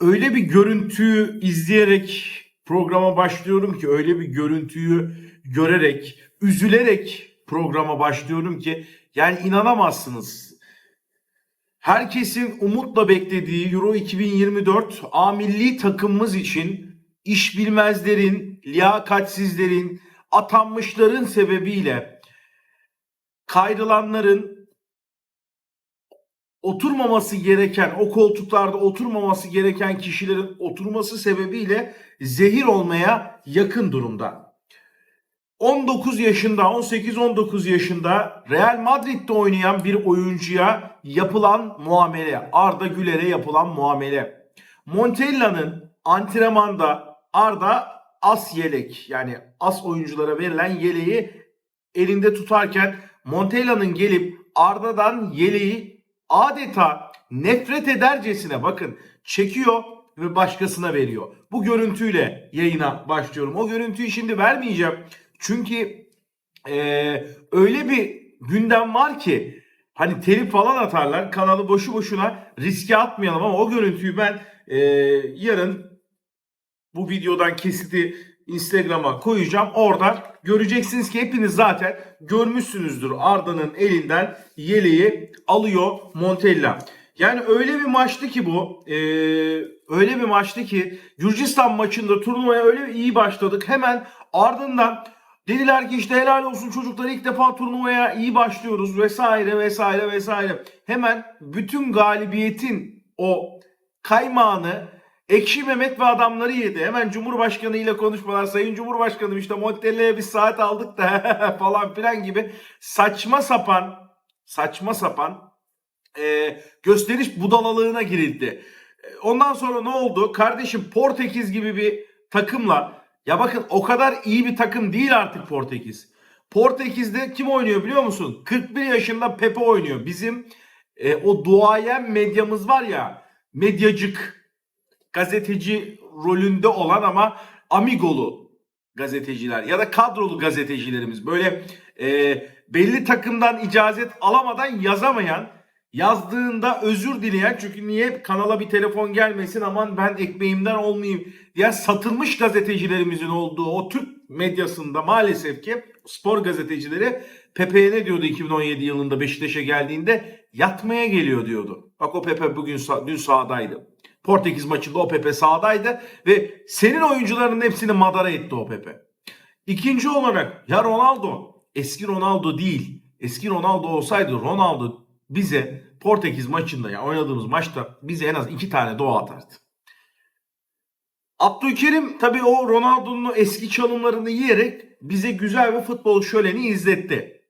öyle bir görüntüyü izleyerek programa başlıyorum ki öyle bir görüntüyü görerek, üzülerek programa başlıyorum ki yani inanamazsınız. Herkesin umutla beklediği Euro 2024 A milli takımımız için iş bilmezlerin, liyakatsizlerin, atanmışların sebebiyle kayrılanların oturmaması gereken, o koltuklarda oturmaması gereken kişilerin oturması sebebiyle zehir olmaya yakın durumda. 19 yaşında, 18-19 yaşında Real Madrid'de oynayan bir oyuncuya yapılan muamele, Arda Güler'e yapılan muamele. Montella'nın antrenmanda Arda as yelek yani as oyunculara verilen yeleği elinde tutarken Montella'nın gelip Arda'dan yeleği adeta nefret edercesine bakın çekiyor ve başkasına veriyor. Bu görüntüyle yayına başlıyorum. O görüntüyü şimdi vermeyeceğim. Çünkü eee, öyle bir gündem var ki hani telif falan atarlar. Kanalı boşu boşuna riske atmayalım ama o görüntüyü ben eee, yarın bu videodan kesiti Instagram'a koyacağım. Orada göreceksiniz ki hepiniz zaten görmüşsünüzdür. Arda'nın elinden yeleği alıyor Montella. Yani öyle bir maçtı ki bu. eee, öyle bir maçtı ki Gürcistan maçında turnuvaya öyle iyi başladık. Hemen ardından dediler ki işte helal olsun çocuklar ilk defa turnuvaya iyi başlıyoruz vesaire vesaire vesaire. Hemen bütün galibiyetin o kaymağını Ekşi Mehmet ve adamları yedi. Hemen Cumhurbaşkanı ile konuşmalar. Sayın Cumhurbaşkanım işte Montella'ya bir saat aldık da falan filan gibi saçma sapan saçma sapan e, gösteriş budalalığına girildi. E, Ondan sonra ne oldu? Kardeşim Portekiz gibi bir takımla ya bakın o kadar iyi bir takım değil artık Portekiz. Portekiz'de kim oynuyor biliyor musun? 41 yaşında Pepe oynuyor. Bizim e, o duayen medyamız var ya medyacık gazeteci rolünde olan ama amigolu gazeteciler ya da kadrolu gazetecilerimiz böyle e, belli takımdan icazet alamadan yazamayan yazdığında özür dileyen çünkü niye kanala bir telefon gelmesin aman ben ekmeğimden olmayayım diye satılmış gazetecilerimizin olduğu o Türk medyasında maalesef ki spor gazetecileri Pepe'ye ne diyordu 2017 yılında Beşiktaş'a geldiğinde yatmaya geliyor diyordu. Bak o Pepe bugün dün sahadaydı. Portekiz maçında o Pepe sahadaydı ve senin oyuncuların hepsini madara etti o Pepe. İkinci olarak ya Ronaldo eski Ronaldo değil. Eski Ronaldo olsaydı Ronaldo bize Portekiz maçında ya oynadığımız maçta bize en az iki tane doğa atardı. Abdülkerim tabii o Ronaldo'nun eski çalımlarını yiyerek bize güzel bir futbol şöleni izletti.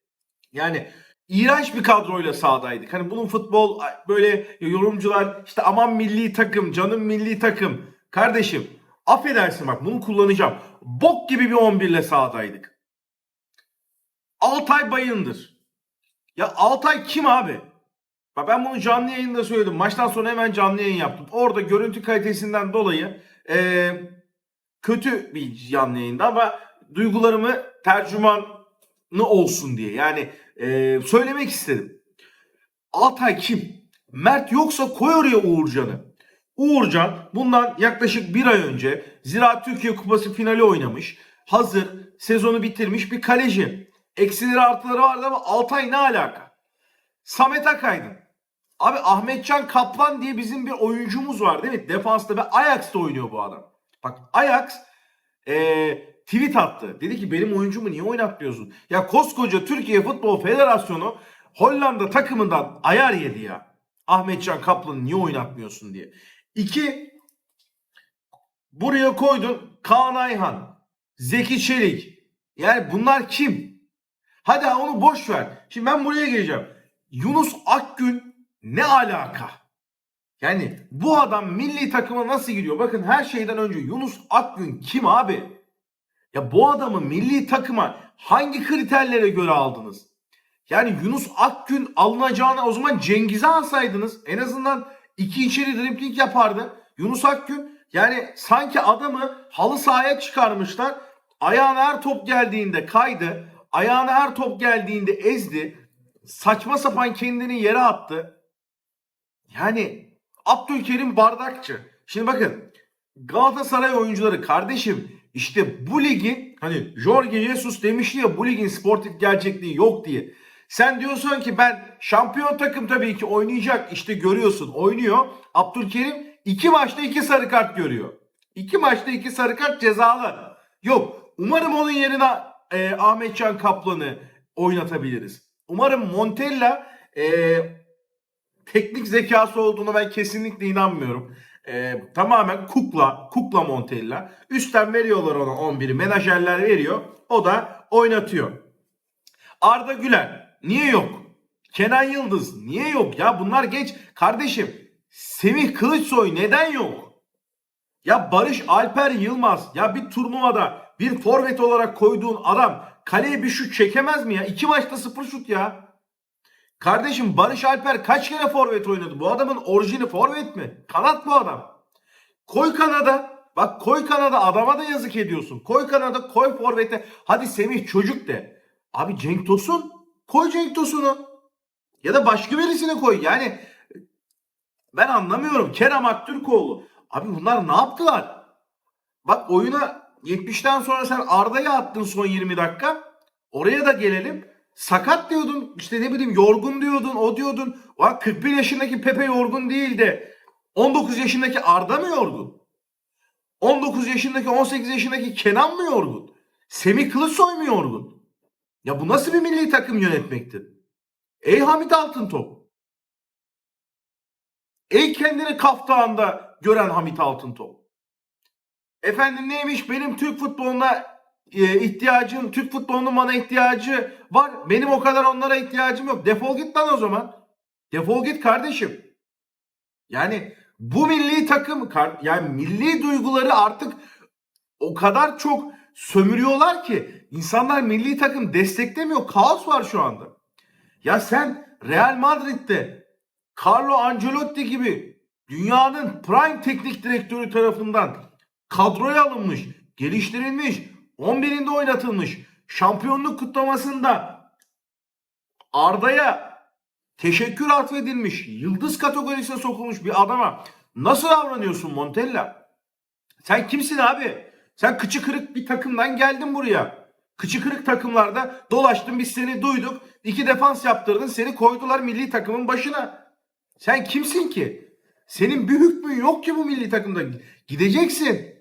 Yani iğrenç bir kadroyla sahadaydık. Hani bunun futbol böyle yorumcular işte aman milli takım, canım milli takım. Kardeşim affedersin bak bunu kullanacağım. Bok gibi bir 11 ile sahadaydık. Altay Bayındır. Ya Altay kim abi? Bak ben bunu canlı yayında söyledim. Maçtan sonra hemen canlı yayın yaptım. Orada görüntü kalitesinden dolayı eee, kötü bir canlı yayında ama duygularımı tercümanı olsun diye. Yani eee, söylemek istedim. Altay kim? Mert yoksa koy oraya Uğurcan'ı. Uğurcan bundan yaklaşık bir ay önce Ziraat Türkiye Kupası finali oynamış. Hazır sezonu bitirmiş bir kaleci. Eksileri artıları vardı ama Altay ne alaka? Samet Akaydın. Abi Ahmetcan Kaplan diye bizim bir oyuncumuz var değil mi? Defansta ve Ajax'ta oynuyor bu adam. Bak Ajax eee, tweet attı. Dedi ki benim oyuncumu niye oynatmıyorsun? Ya koskoca Türkiye Futbol Federasyonu Hollanda takımından ayar yedi ya. Ahmetcan Kaplan'ı niye oynatmıyorsun diye. İki, buraya koydun Kaan Ayhan, Zeki Çelik. Yani bunlar kim? Hadi onu boş ver. Şimdi ben buraya geleceğim. Yunus Akgün ne alaka? Yani bu adam milli takıma nasıl giriyor? Bakın her şeyden önce Yunus Akgün kim abi? Ya bu adamı milli takıma hangi kriterlere göre aldınız? Yani Yunus Akgün alınacağına o zaman Cengiz'i alsaydınız en azından iki içeri dribling yapardı. Yunus Akgün yani sanki adamı halı sahaya çıkarmışlar. Ayağına her top geldiğinde kaydı. Ayağına her top geldiğinde ezdi. Saçma sapan kendini yere attı. Yani Abdülkerim Bardakçı. Şimdi bakın Galatasaray oyuncuları kardeşim işte bu ligin hani Jorge Jesus demişti ya bu ligin sportif gerçekliği yok diye. Sen diyorsun ki ben şampiyon takım tabii ki oynayacak işte görüyorsun oynuyor. Abdülkerim iki maçta iki sarı kart görüyor. İki maçta iki sarı kart cezalı. Yok umarım onun yerine e, Ahmetcan Kaplan'ı oynatabiliriz. Umarım Montella e, teknik zekası olduğuna ben kesinlikle inanmıyorum. Ee, tamamen kukla, kukla Montella. Üstten veriyorlar ona 11'i, menajerler veriyor. O da oynatıyor. Arda Güler niye yok? Kenan Yıldız niye yok? Ya bunlar geç. Kardeşim Semih Kılıçsoy neden yok? Ya Barış Alper Yılmaz ya bir turnuvada bir forvet olarak koyduğun adam kaleye bir şut çekemez mi ya? İki maçta sıfır şut ya. Kardeşim Barış Alper kaç kere forvet oynadı? Bu adamın orijini forvet mi? Kanat bu adam. Koy kanada. Bak koy kanada adama da yazık ediyorsun. Koy kanada koy forvete. Hadi Semih çocuk de. Abi Cenk Tosun. Koy Cenk Tosun'u. Ya da başka birisini koy. Yani ben anlamıyorum. Kerem Aktürkoğlu. Abi bunlar ne yaptılar? Bak oyuna 70'ten sonra sen Arda'ya attın son 20 dakika. Oraya da gelelim. Sakat diyordun. işte ne bileyim yorgun diyordun. O diyordun. Bak 41 yaşındaki Pepe yorgun değil de 19 yaşındaki Arda mı yorgun? 19 yaşındaki 18 yaşındaki Kenan mı yorgun? Semih Kılıçsoy mu yorgun? Ya bu nasıl bir milli takım yönetmektir? Ey Hamit Altıntop. Ey kendini kaftağında gören Hamit Altıntop. Efendim neymiş benim Türk futboluna e, ihtiyacım, Türk futbolunun bana ihtiyacı var. Benim o kadar onlara ihtiyacım yok. Defol git lan o zaman. Defol git kardeşim. Yani bu milli takım yani milli duyguları artık o kadar çok sömürüyorlar ki insanlar milli takım desteklemiyor. Kaos var şu anda. Ya sen Real Madrid'de Carlo Ancelotti gibi dünyanın prime teknik direktörü tarafından kadroya alınmış, geliştirilmiş, 11'inde oynatılmış, şampiyonluk kutlamasında Arda'ya teşekkür atfedilmiş, yıldız kategorisine sokulmuş bir adama nasıl davranıyorsun Montella? Sen kimsin abi? Sen kıçı kırık bir takımdan geldin buraya. Kıçı kırık takımlarda dolaştın biz seni duyduk. İki defans yaptırdın seni koydular milli takımın başına. Sen kimsin ki? Senin bir hükmün yok ki bu milli takımda. Gideceksin.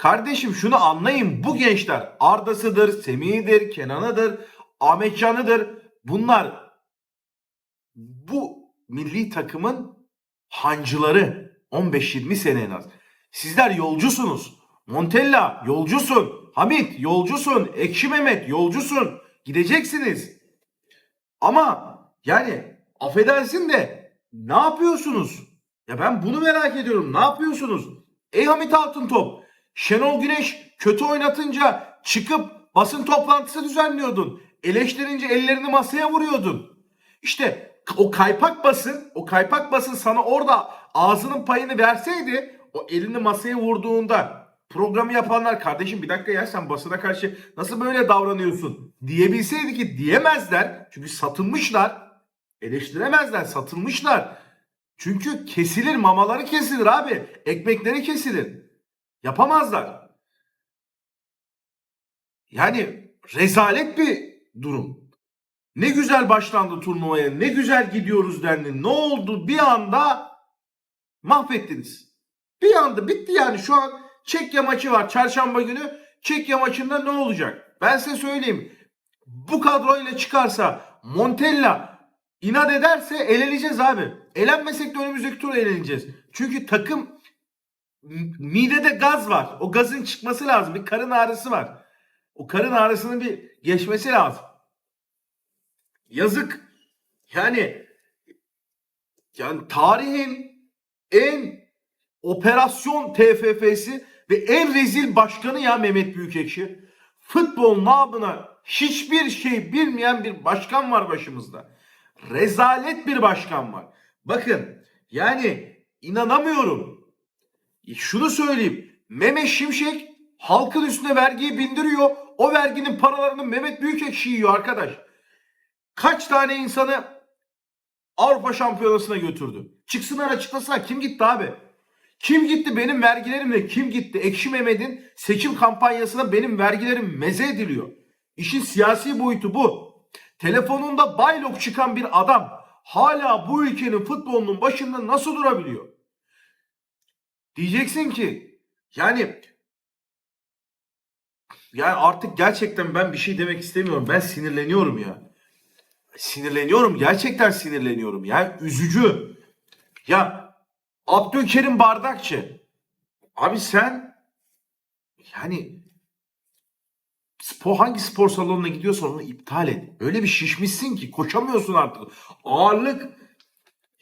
Kardeşim şunu anlayın bu gençler Arda'sıdır, Semih'idir, Kenan'ıdır, Ahmetcan'ıdır. Bunlar bu milli takımın hancıları 15-20 sene en az. Sizler yolcusunuz. Montella yolcusun. Hamit yolcusun. Ekşi Mehmet yolcusun. Gideceksiniz. Ama yani affedersin de ne yapıyorsunuz? Ya ben bunu merak ediyorum. Ne yapıyorsunuz? Ey Hamit Altıntop. Şenol Güneş kötü oynatınca çıkıp basın toplantısı düzenliyordun. Eleştirince ellerini masaya vuruyordun. İşte o kaypak basın, o kaypak basın sana orada ağzının payını verseydi o elini masaya vurduğunda programı yapanlar kardeşim bir dakika ya sen basına karşı nasıl böyle davranıyorsun diyebilseydi ki diyemezler. Çünkü satılmışlar. Eleştiremezler satılmışlar. Çünkü kesilir mamaları kesilir abi. Ekmekleri kesilir. Yapamazlar. Yani rezalet bir durum. Ne güzel başlandı turnuvaya. Ne güzel gidiyoruz dendi. Ne oldu? Bir anda mahvettiniz. Bir anda bitti yani. Şu an Çekya maçı var. Çarşamba günü Çekya maçında ne olacak? Ben size söyleyeyim. Bu kadroyla çıkarsa Montella inat ederse eleneceğiz abi. Elenmesek de önümüzdeki tur eleneceğiz. Çünkü takım midede gaz var. O gazın çıkması lazım. Bir karın ağrısı var. O karın ağrısının bir geçmesi lazım. Yazık. Yani yani tarihin en operasyon TFF'si ve en rezil başkanı ya Mehmet Büyükekşi. Futbol nabına hiçbir şey bilmeyen bir başkan var başımızda. Rezalet bir başkan var. Bakın yani inanamıyorum. Şunu söyleyeyim. Mehmet Şimşek halkın üstüne vergiyi bindiriyor. O verginin paralarını Mehmet Büyükekşi yiyor arkadaş. Kaç tane insanı Avrupa Şampiyonası'na götürdü? Çıksınlar açıklasınlar. Kim gitti abi? Kim gitti benim vergilerimle kim gitti? Ekşi Mehmet'in seçim kampanyasına benim vergilerim meze ediliyor. İşin siyasi boyutu bu. Telefonunda baylok çıkan bir adam hala bu ülkenin futbolunun başında nasıl durabiliyor? Diyeceksin ki yani yani artık gerçekten ben bir şey demek istemiyorum. Ben sinirleniyorum ya. Sinirleniyorum. Gerçekten sinirleniyorum. Ya üzücü. Ya Abdülkerim Bardakçı. Abi sen yani spor hangi spor salonuna gidiyorsan onu iptal et. Öyle bir şişmişsin ki koşamıyorsun artık. Ağırlık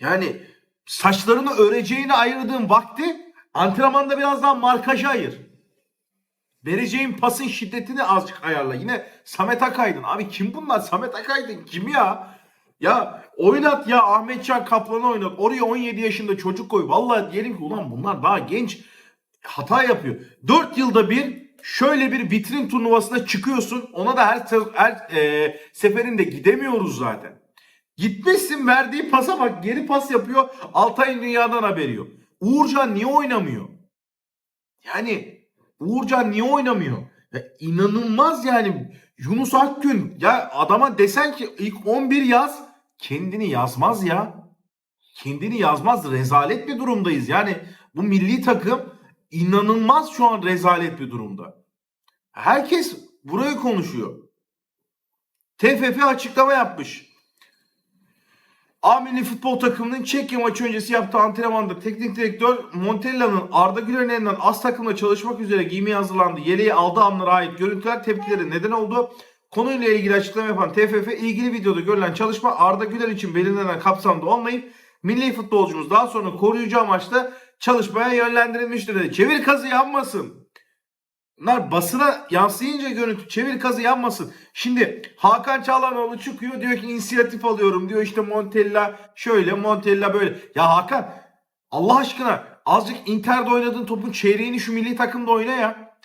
yani saçlarını öreceğine ayırdığın vakti antrenmanda biraz daha markaja ayır. Vereceğin pasın şiddetini azıcık ayarla. Yine Samet Akaydın. Abi kim bunlar? Samet Akaydın kim ya? Ya oynat ya Ahmetcan Kaplan'ı oynat. Oraya 17 yaşında çocuk koy. Vallahi diyelim ki ulan bunlar daha genç. Hata yapıyor. 4 yılda bir şöyle bir vitrin turnuvasına çıkıyorsun. Ona da her, her e, seferinde gidemiyoruz zaten. Gitmişsin verdiği pasa bak geri pas yapıyor. Altay'ın dünyadan haberi yok. Uğurcan niye oynamıyor? Yani Uğurcan niye oynamıyor? Ya inanılmaz yani. Yunus Akgün ya adama desen ki ilk 11 yaz kendini yazmaz ya. Kendini yazmaz. Rezalet bir durumdayız. Yani bu milli takım inanılmaz şu an rezalet bir durumda. Herkes burayı konuşuyor. TFF açıklama yapmış. A futbol takımının Çekya maçı öncesi yaptığı antrenmanda teknik direktör Montella'nın Arda Güler'in elinden az takımla çalışmak üzere giymeye hazırlandığı yeleği aldığı anlara ait görüntüler tepkileri neden oldu. Konuyla ilgili açıklama yapan TFF ilgili videoda görülen çalışma Arda Güler için belirlenen kapsamda olmayıp milli futbolcumuz daha sonra koruyucu amaçla çalışmaya yönlendirilmiştir dedi. Çevir kazı yanmasın. Bunlar basına yansıyınca görüntü çevir kazı yanmasın. Şimdi Hakan Çağlanoğlu çıkıyor diyor ki inisiyatif alıyorum diyor işte Montella şöyle Montella böyle. Ya Hakan Allah aşkına azıcık Inter'de oynadığın topun çeyreğini şu milli takımda oyna ya.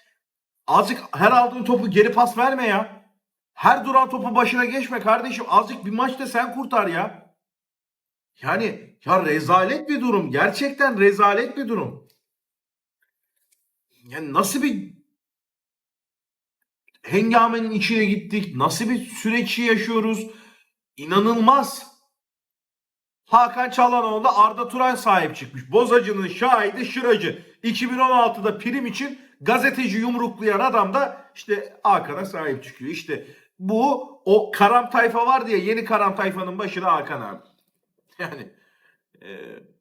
Azıcık her aldığın topu geri pas verme ya. Her duran topu başına geçme kardeşim. Azıcık bir maçta sen kurtar ya. Yani ya rezalet bir durum. Gerçekten rezalet bir durum. Yani nasıl bir hengamenin içine gittik. Nasıl bir süreçi yaşıyoruz? İnanılmaz. Hakan Çalhanoğlu Arda Turan sahip çıkmış. Bozacının şahidi Şıracı. 2016'da prim için gazeteci yumruklayan adam da işte Hakan'a sahip çıkıyor. İşte bu o Karam Tayfa var diye yeni Karam Tayfa'nın başına Hakan abi. Yani eee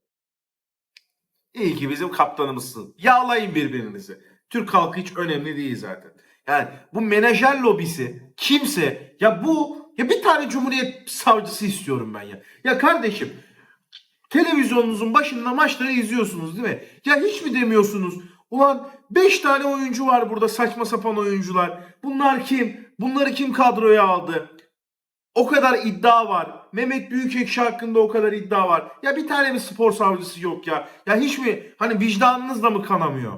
İyi ki bizim kaptanımızsın. Yağlayın birbirinizi. Türk halkı hiç önemli değil zaten. Yani bu menajer lobisi kimse ya bu ya bir tane cumhuriyet savcısı istiyorum ben ya. Ya kardeşim televizyonunuzun başında maçları izliyorsunuz değil mi? Ya hiç mi demiyorsunuz? Ulan 5 tane oyuncu var burada saçma sapan oyuncular. Bunlar kim? Bunları kim kadroya aldı? O kadar iddia var. Mehmet Büyükekşi hakkında o kadar iddia var. Ya bir tane mi spor savcısı yok ya? Ya hiç mi hani vicdanınız da mı kanamıyor?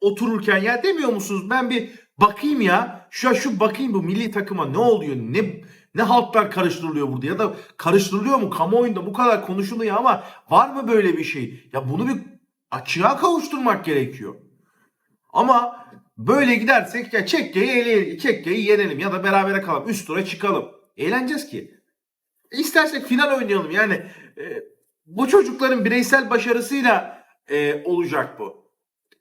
Otururken ya demiyor musunuz? Ben bir bakayım ya. Şu şu bakayım bu milli takıma ne oluyor? Ne ne haltlar karıştırılıyor burada ya da karıştırılıyor mu? Kamuoyunda bu kadar konuşuluyor ama var mı böyle bir şey? Ya bunu bir açığa kavuşturmak gerekiyor. Ama böyle gidersek ya Çekke'yi eleyelim, Çekke'yi yenelim ya da berabere kalalım. Üst tura çıkalım. Eğleneceğiz ki. İstersek final oynayalım. Yani e, bu çocukların bireysel başarısıyla e, olacak bu.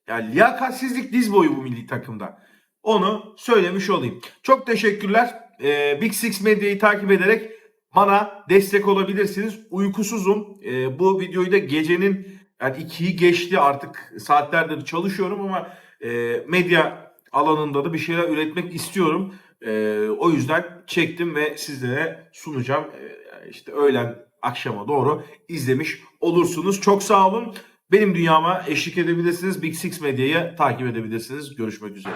Yani liyakatsizlik diz boyu bu milli takımda. Onu söylemiş olayım. Çok teşekkürler. E, Big Six Medya'yı takip ederek bana destek olabilirsiniz. Uykusuzum. E, bu videoyu da gecenin yani ikiyi geçti artık saatlerdir çalışıyorum ama e, medya alanında da bir şeyler üretmek istiyorum. E, o yüzden çektim ve sizlere sunacağım. E, işte öğlen akşama doğru izlemiş olursunuz. Çok sağ olun. Benim dünyama eşlik edebilirsiniz. Big Six Medya'yı takip edebilirsiniz. Görüşmek üzere.